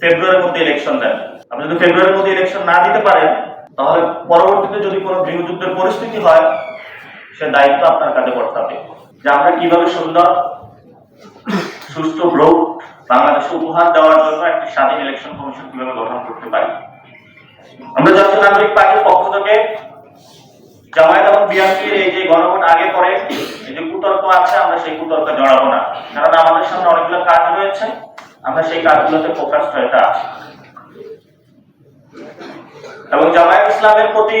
ফেব্রুয়ারির মধ্যে ইলেকশন দেন। আপনি যদি ফেব্রুয়ারির মধ্যে ইলেকশন না দিতে পারেন, তাহলে পরবর্তীতে যদি কোনো গৃহযুদ্ধের পরিস্থিতি হয়, সে দায়িত্ব আপনার কাছে বর্তাবে যে আমরা কীভাবে সুন্দর সুস্থ ভোট বাংলাদেশে উপহার দেওয়ার জন্য একটি স্বাধীন ইলেকশন কমিশন কীভাবে গঠন করতে পারি? আমরা জাতীয় নাগরিক পার্টির পক্ষ থেকে জামায়াত এবং বিএনপির এই যে গণভোট আগে পরে এই যে কুতর্ক আছে, আমরা সেই কুতর্কে জড়াবো না। কারণ আমাদের সামনে অনেকগুলো কাজ রয়েছে। আমরা সেই কাজগুলোতে ফোকাস হয়ে এবং জামায়াত ইসলামের প্রতি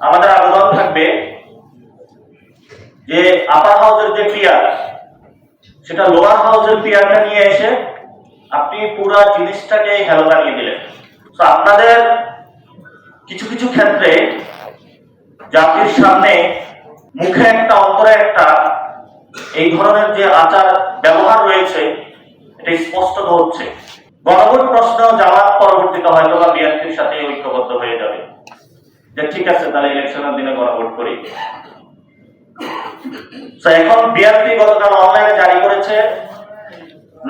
আমাদের আবেদন থাকবে যে আপার হাউসের যে পিয়ার সেটা লোয়ার হাউসের পিয়ারটা নিয়ে এসে আপনি পুরো জিনিসটাকে হেলো বানিয়ে দিলেন। তো আপনাদের কিছু কিছু ক্ষেত্রে জাতির সামনে মুখে একটা, অন্তরে একটা এই ধরনের যে আচার ব্যবহার রয়েছে এটা স্পষ্ট হচ্ছে গণভোট প্রশ্ন যাওয়ার পরবর্তীতে হয়তো বা বিএনপির সাথে ঐক্যবদ্ধ হয়ে যাবে। যে ঠিক আছে, তাহলে ইলেকশনের দিনে গণভোট করি। এখন বিএনপি গতকাল অনলাইনে জারি করেছে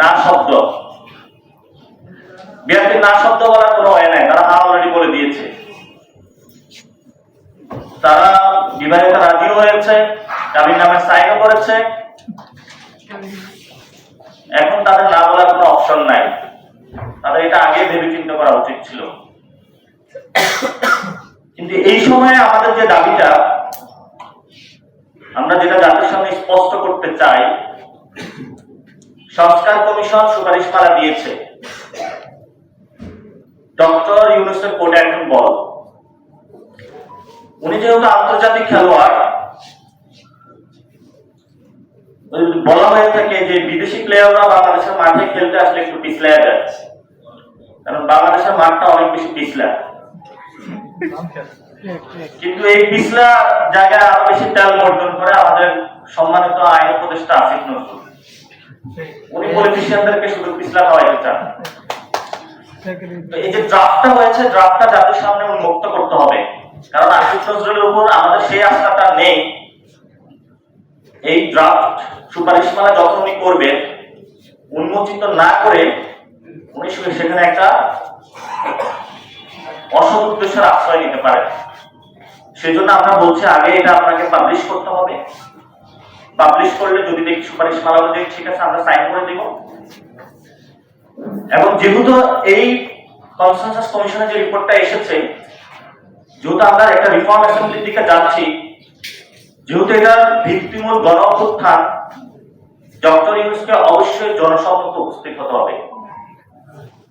না শব্দ। বিএনপি না শব্দ বলার কোনো হয় নাই, তারা অলরেডি বলে দিয়েছে। তারা বিবাহিত রাজিও হয়েছে, জামিন নামে সাইনও করেছে। এখন তাদের না অপশন নাই। তাদের এটা আগে ভেবে চিন্তা করা উচিত ছিল। কিন্তু এই সময়ে আমাদের যে দাবিটা, আমরা যেটা জাতির সামনে স্পষ্ট করতে চাই, সংস্কার কমিশন সুপারিশমালা দিয়েছে। ডক্টর ইউনুসের কোর্টে এখন বল উনি যেহেতু আন্তর্জাতিক খেলোয়াড় বলা হয়ে থাকে যে বিদেশি প্লেয়াররা বাংলাদেশের মাঠে খেলতে আসলে একটু পিছলে যায়। কারণ বাংলাদেশের মাঠটা অনেক বেশি পিছলা। কিন্তু এই পিছলা জায়গায় আরও বেশি তেল বর্জন করে আমাদের সম্মানিত আইন উপদেষ্টা আসিফ নজরুল। উনি পলিটিশিয়ানদেরকে শুধু পিছলা খাওয়াইতে চান। এই যে ড্রাফটটা হয়েছে ড্রাফটটা জাতির সামনে উন্মুক্ত করতে হবে, কারণ আসিফ নজরুলের উপর আমাদের সেই আস্থাটা নেই। এই ড্রাফট সুপারিশমালা যখন উনি করবেন, উন্মোচিত না করে উনি সেখানে একটা অসৎ উদ্দেশ্যের আশ্রয় নিতে পারেন। সেজন্য আমরা বলছি, আগে এটা আপনাকে পাবলিশ করতে হবে। পাবলিশ করলে যদি দেখি সুপারিশমালা অনুযায়ী ঠিক আছে, আমরা সাইন করে দিব। এবং যেহেতু এই কনসেনসাস কমিশনের যে রিপোর্টটা এসেছে, যেহেতু আমরা একটা রিফর্ম অ্যাসেম্বলির দিকে যাচ্ছি যেহেতু এটা ভিত্তিমূল গণ অভ্যুত্থান ডক্টর ইউনুসকে অবশ্যই জনসম্মুখে উপস্থিত হতে হবে।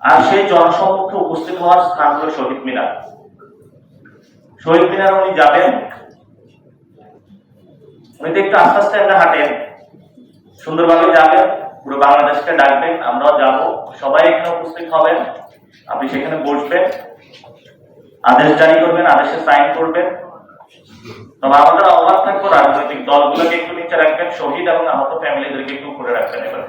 আর সেই জনসম্মুখে উপস্থিত হওয়ার স্থান হলো শহীদ মিনার। শহীদ মিনার উনি যাবেন। উনি তো একটু আস্তে আস্তে একটা হাঁটেন। সুন্দরভাবে যাবেন, পুরো বাংলাদেশকে ডাকবেন, আমরাও যাব। সবাই এখানে উপস্থিত হবেন, আপনি সেখানে বসবেন, আদেশ জারি করবেন, আদেশে সাইন করবেন। তবে আমাদের আহ্বান রাজনৈতিক দলগুলোকে একটু নিচে রাখবেন শহীদ এবং আহত ফ্যামিলিদেরকে একটু উপরে রাখবেন এবার।